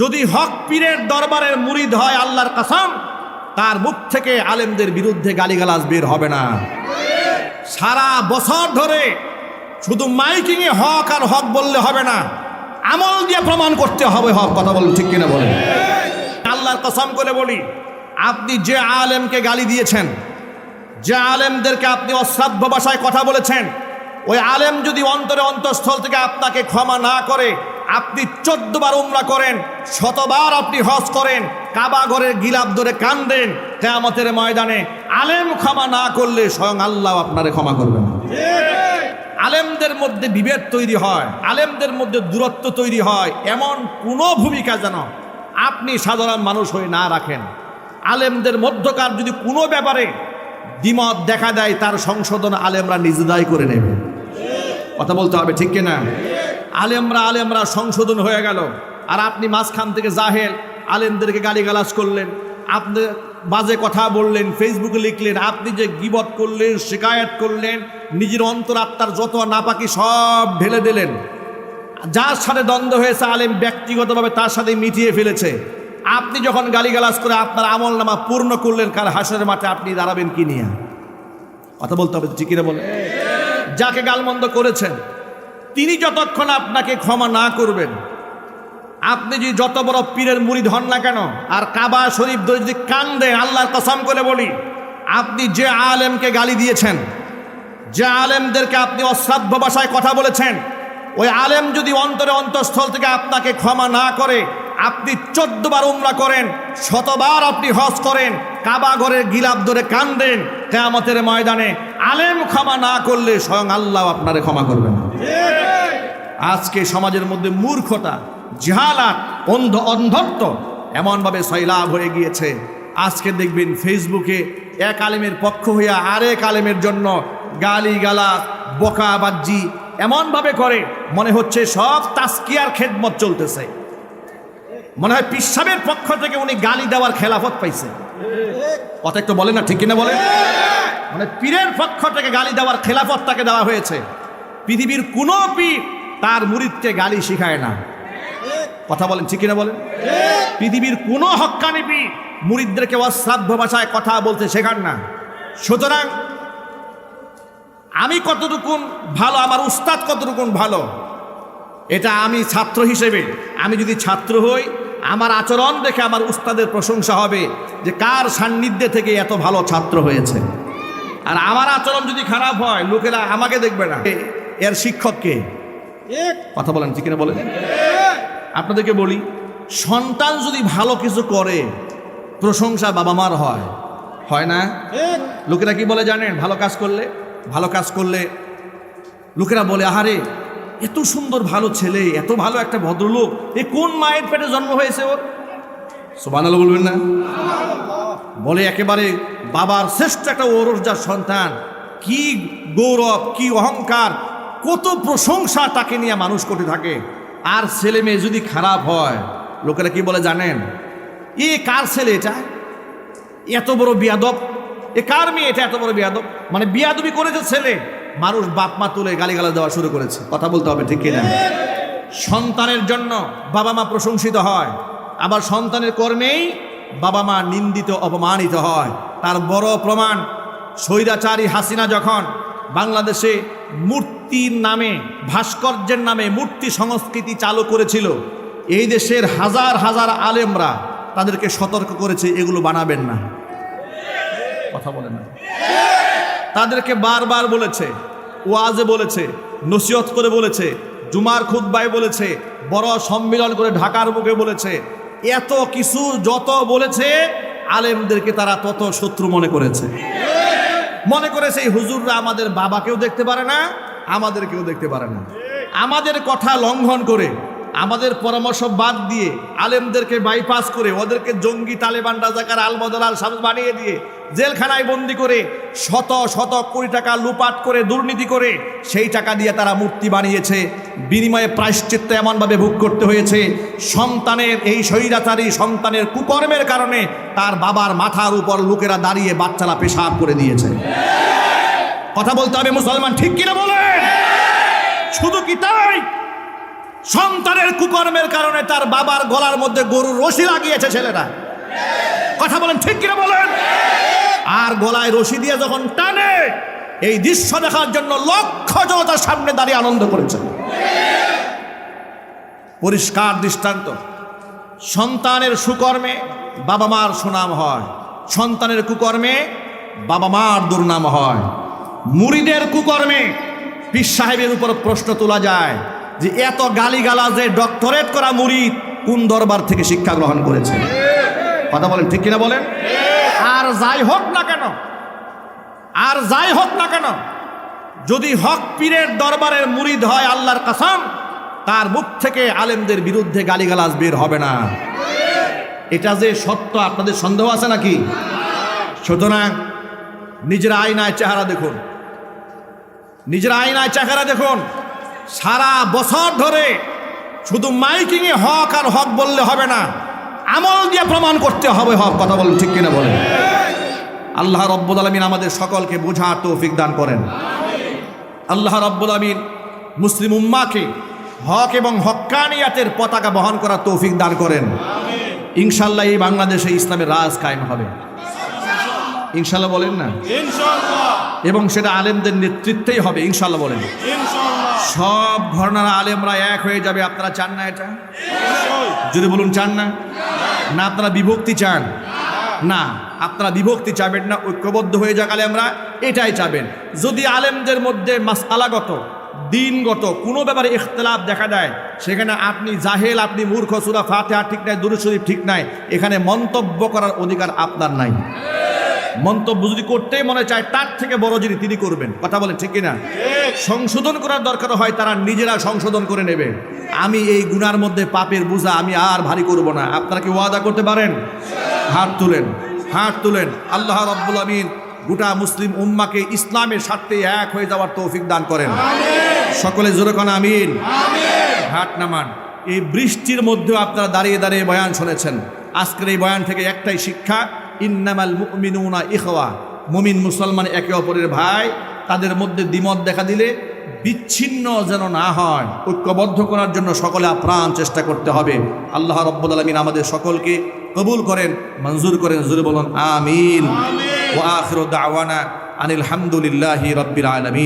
যদি হক পীরের দরবারের মুরিদ হয় আল্লাহর কাসাম, তার মুখ থেকে আলেমদের বিরুদ্ধে গালিগালাজ বের হবে না। সারা বছর ধরে শুধু মাইকিংয়ে হক আর হক বললে হবে না, আমল দিয়ে প্রমাণ করতে হবে হক, কথা বলুন ঠিক কিনা বলেন। আল্লাহর কসম করে বলি, আপনি যে আলেমকে গালি দিয়েছেন, যে আলেমদেরকে আপনি অশ্রাব্য ভাষায় কথা বলেছেন, ওই আলেম যদি অন্তরে অন্তঃস্থল থেকে আপনাকে ক্ষমা না করে আপনি চোদ্দ বার উমরা করেন, শতবার আপনি হজ করেন, কাবা ঘরের গিলাপ ধরে কান্দেন কেয়ামতের ময়দানে। আলেম ক্ষমা না করলে স্বয়ং আল্লাহ আপনারে ক্ষমা করবেন আলেমদের মধ্যে বিভেদ তৈরি হয়, আলেমদের মধ্যে দূরত্ব তৈরি হয়, এমন কোনো ভূমিকা যেন আপনি সাধারণ মানুষ হয়ে না রাখেন। আলেমদের মধ্যকার যদি কোনো ব্যাপারে দ্বিমত দেখা দেয়, তার সংশোধন আলেমরা নিজেদাই করে নেবে। কথা বলতে হবে, ঠিক কিনা? আলেমরা আলেমরা সংশোধন হয়ে গেল। আর আপনি মাঝখান থেকে জাহেল, আলেমদেরকে গালিগালাজ করলেন। আপনি বাজে কথা বললেন, ফেসবুকে লিখলেন, আপনি যে গিবত করলেন, শিকায়ত করলেন, নিজের অন্তরাত্মার যত নাপাকি সব ঢেলে দিলেন। যার সাথে দ্বন্দ্ব হয়েছে, আলেম ব্যক্তিগতভাবে তার সাথে মিটিয়ে ফেলেছে। আপনি যখন গালিগালাজ করে আপনার আমল নামা পূর্ণ করলেন কার হাসের মাঠে আপনি দাঁড়াবেন কি নিয়ে? কথা বলতে হবে না বলে যাকে গালমন্দ করেছেন তিনি যতক্ষণ আপনাকে ক্ষমা না করবেন, আপনি যদি যত বড় পীরের মুড়ি ধন না কেন, আর কাবা শরীফ ধরে যদি কান্দেন আল্লাহর কসম করে বলি, আপনি যে আলেমকে গালি দিয়েছেন, যে আলেমদেরকে আপনি অশ্রাব্য ভাষায় কথা বলেছেন, ওই আলেম যদি অন্তরে অন্তঃস্থল থেকে আপনাকে ক্ষমা না করে আপনি চোদ্দ বার উমরা করেন, শতবার আপনি হজ করেন, কাবা ঘরের গিলাপ ধরে কান্দেন কেয়ামতের ময়দানে। আলেম ক্ষমা না করলে স্বয়ং আল্লাহ আপনারে ক্ষমা করবেন আজকে সমাজের মধ্যে মূর্খতা, জিহালাত, অন্ধ অন্ধত্ব এমনভাবে সৈলাভ হয়ে গিয়েছে। আজকে দেখবেন ফেসবুকে এক আলেমের পক্ষ হইয়া আরেক আলেমের জন্য গালি গালা বকা বাজ্জি এমনভাবে করে, মনে হচ্ছে সব তাস্কিয়ার খেদমত চলতেছে। মনে হয় পিসাবের পক্ষ থেকে উনি গালি দেওয়ার খেলাফত পাইছে। কথা একটু বলে না, ঠিক কিনা বলে মানে পীরের পক্ষ থেকে গালি দেওয়ার খেলাফত তাকে দেওয়া হয়েছে। পৃথিবীর কোনো পীর তার মুরিদকে গালি শিখায় না। কথা বলেন, ঠিক কিনা বলেন? পৃথিবীর কোনো হক্কানি পীর মুরিদদেরকে অশ্রাব্য ভাষায় কথা বলতে শেখান না। সুতরাং আমি কতটুকুন ভালো, আমার উস্তাদ কতটুকুন ভালো, এটা আমি ছাত্র হিসেবে, আমি যদি ছাত্র হই আমার আচরণ দেখে আমার উস্তাদের প্রশংসা হবে যে কার সান্নিধ্যে থেকে এত ভালো ছাত্র হয়েছে। আর আমার আচরণ যদি খারাপ হয়, লোকেরা আমাকে দেখবে না। এর শিক্ষককে কথা বলেন, ঠিক কিনা বলেন? আপনাদেরকে বলি, সন্তান যদি ভালো কিছু করে, প্রশংসা বাবা মার হয়। হয় না? লোকেরা কি বলে জানেন? ভালো কাজ করলে? ভালো কাজ করলে লোকেরা বলে, আহারে এত সুন্দর ভালো ছেলে এত ভালো একটা ভদ্রলোক এ কোন মায়ের পেটে জন্ম হয়েছে ওর? সোবানালো বলবেন না? বলে একেবারে বাবার শ্রেষ্ঠ একটা ওরজার সন্তান। কি গৌরব কি অহংকার কত প্রশংসা তাকে নিয়ে মানুষ করতে থাকে। আর ছেলে মেয়ে যদি খারাপ হয় লোকেরা কি বলে জানেন? এ কার ছেলে এটা? এত বড় বিয়াদব। এ কার মেয়ে এটা এত বড় বিয়াদব? মানে বিয়াদবি করেছে ছেলে। মানুষ বাপ মা তুলে গালিগালা দেওয়া শুরু করেছে। কথা বলতে হবে, ঠিক কিনা? সন্তানের জন্য বাবা মা প্রশংসিত হয়, আবার সন্তানের কর্মেই বাবা মা নিন্দিত, অপমানিত হয়। তার বড় প্রমাণ, স্বৈরাচারী হাসিনা যখন বাংলাদেশে মূর্তির নামে, ভাস্কর্যের নামে মূর্তি সংস্কৃতি চালু করেছিল, এই দেশের হাজার হাজার আলেমরা তাদেরকে সতর্ক করেছে, এগুলো বানাবেন না। কথা বলেন না। তাদেরকে বারবার বলেছে, ওয়াজে বলেছে, নসিহত করে বলেছে, জুমার খুদ্বায় বলেছে, বড় সম্মেলন করে ঢাকার বুকে বলেছে, এত কিছু যত বলেছে, আলেমদেরকে তারা তত শত্রু মনে করেছে। মনে করেছে এই হুজুররা আমাদের বাবাকেও দেখতে পারে না, আমাদেরকেও দেখতে পারে না। আমাদের কথা লঙ্ঘন করে আমাদের পরামর্শ বাদ দিয়ে আলেমদেরকে বাইপাস করে ওদেরকে জঙ্গি তালেবান, রাজাকার আলবদল আল সামস বানিয়ে দিয়ে জেলখানায় বন্দি করে শত শত কোটি টাকা লুপাট করে, দুর্নীতি করে, সেই টাকা দিয়ে তারা মূর্তি বানিয়েছে। বিনিময়ে প্রায়শ্চিত্ত এমনভাবে ভোগ করতে হয়েছে। সন্তানের এই স্বৈরাচারী সন্তানের কুকর্মের কারণে তার বাবার মাথার উপর লোকেরা দাঁড়িয়ে বাচ্চারা পেশাব করে দিয়েছে। কথা বলতে হবে মুসলমান, ঠিক কিনা বলেন? শুধু কি তাই? সন্তানের কুকর্মের কারণে তার বাবার গলার মধ্যে গরুর রশি লাগিয়েছে ছেলেরা। কথা বলেন ঠিক কিনা বলেন? আর গলায় রশি দিয়ে যখন টানে, এই দৃশ্য দেখার জন্য লক্ষ জনতার সামনে দাঁড়িয়ে আনন্দ করেছে। পরিষ্কার দৃষ্টান্ত। সন্তানের সুকর্মে বাবা মার সুনাম হয়। সন্তানের কুকর্মে বাবা মার দুর্নাম হয়। মুড়িদের কুকর্মে পীর সাহেবের উপর প্রশ্ন তোলা যায়। যে এত গালিগালাজে ডক্টরেট করা মুরিদ কোন দরবার থেকে শিক্ষা গ্রহণ করেছে? কথা বলেন, ঠিক কিনা বলেন? আর যাই হোক না কেন, আর যাই হোক না কেন, যদি হক পীরের দরবারের মুরিদ হয় আল্লাহর কাসাম, তার মুখ থেকে আলেমদের বিরুদ্ধে গালিগালাজ বের হবে না। এটা যে সত্য, আপনাদের সন্দেহ আছে নাকি? সুতরাং নিজের আয়নায় চেহারা দেখুন। নিজের আয়নায় চেহারা দেখুন। সারা বছর ধরে শুধু মাইকিংয়ে হক আর হক বললে হবে না আমল দিয়ে প্রমাণ করতে হবে হক কথা বলেন ঠিক কিনা বলেন। আল্লাহ রব্বুল আলমিন আমাদের সকলকে বোঝার তৌফিক দান করেন। আল্লাহ রব্বুল আলমিন মুসলিম উম্মাকে হক এবং হক্কানিয়াতের পতাকা বহন করার তৌফিক দান করেন। ইনশাল্লাহ এই বাংলাদেশে ইসলামের রাজ কায়েম হবে। ইনশাল্লাহ বলেন না? এবং সেটা আলেমদের নেতৃত্বেই হবে ইনশাল্লাহ বলেন। সব ঘরনার আলেমরা এক হয়ে যাবে, আপনারা চান না এটা? যদি বলুন চান না? না, আপনারা বিভক্তি চান। না, আপনারা বিভক্তি চাবেন না, ঐক্যবদ্ধ হয়ে যাক আলেমরা, এটাই চাবেন। যদি আলেমদের মধ্যে মাসালাগত দিনগত কোনো ব্যাপারে ইখতলাফ দেখা দেয়, সেখানে আপনি জাহেল, আপনি মূর্খ, সুরা ফাতেহা ঠিক নাই দুরু শরীফ ঠিক নাই, এখানে মন্তব্য করার অধিকার আপনার নাই। মন্তব্য যদি করতেই মনে চায়, তার থেকে বড় যিনি, তিনি করবেন। কথা বলেন ঠিক কিনা? সংশোধন করার দরকার হয় তারা নিজেরা সংশোধন করে নেবে। আমি এই গুনার মধ্যে পাপের বোঝা আমি আর ভারী করব না। আপনারা কি ওয়াদা করতে পারেন? হাত তুলেন হাত তুলেন। আল্লাহ রব্বুল আমিন গোটা মুসলিম উম্মাকে ইসলামের স্বার্থে এক হয়ে যাওয়ার তৌফিক দান করেন। সকলে জোরে কোন আমিন। হাট নামান। এই বৃষ্টির মধ্যেও আপনারা দাঁড়িয়ে দাঁড়িয়ে বয়ান শুনেছেন। আজকের এই বয়ান থেকে একটাই শিক্ষা ইন্নামাল মুমিনুনা ইখওয়া। মুমিন মুসলমান একে অপরের ভাই তাদের মধ্যে দ্বিমত দেখা দিলে বিচ্ছিন্ন যেন না হয় ঐক্যবদ্ধ করার জন্য সকলে আপ্রাণ চেষ্টা করতে হবে। আল্লাহ রব্বুল আলমিন আমাদের সকলকে কবুল করেন মঞ্জুর করেন জুরে বলুন আমিন। ও আখর দাওয়ানা আনিল হামদুলিল্লাহি রব্বিল আলমিন।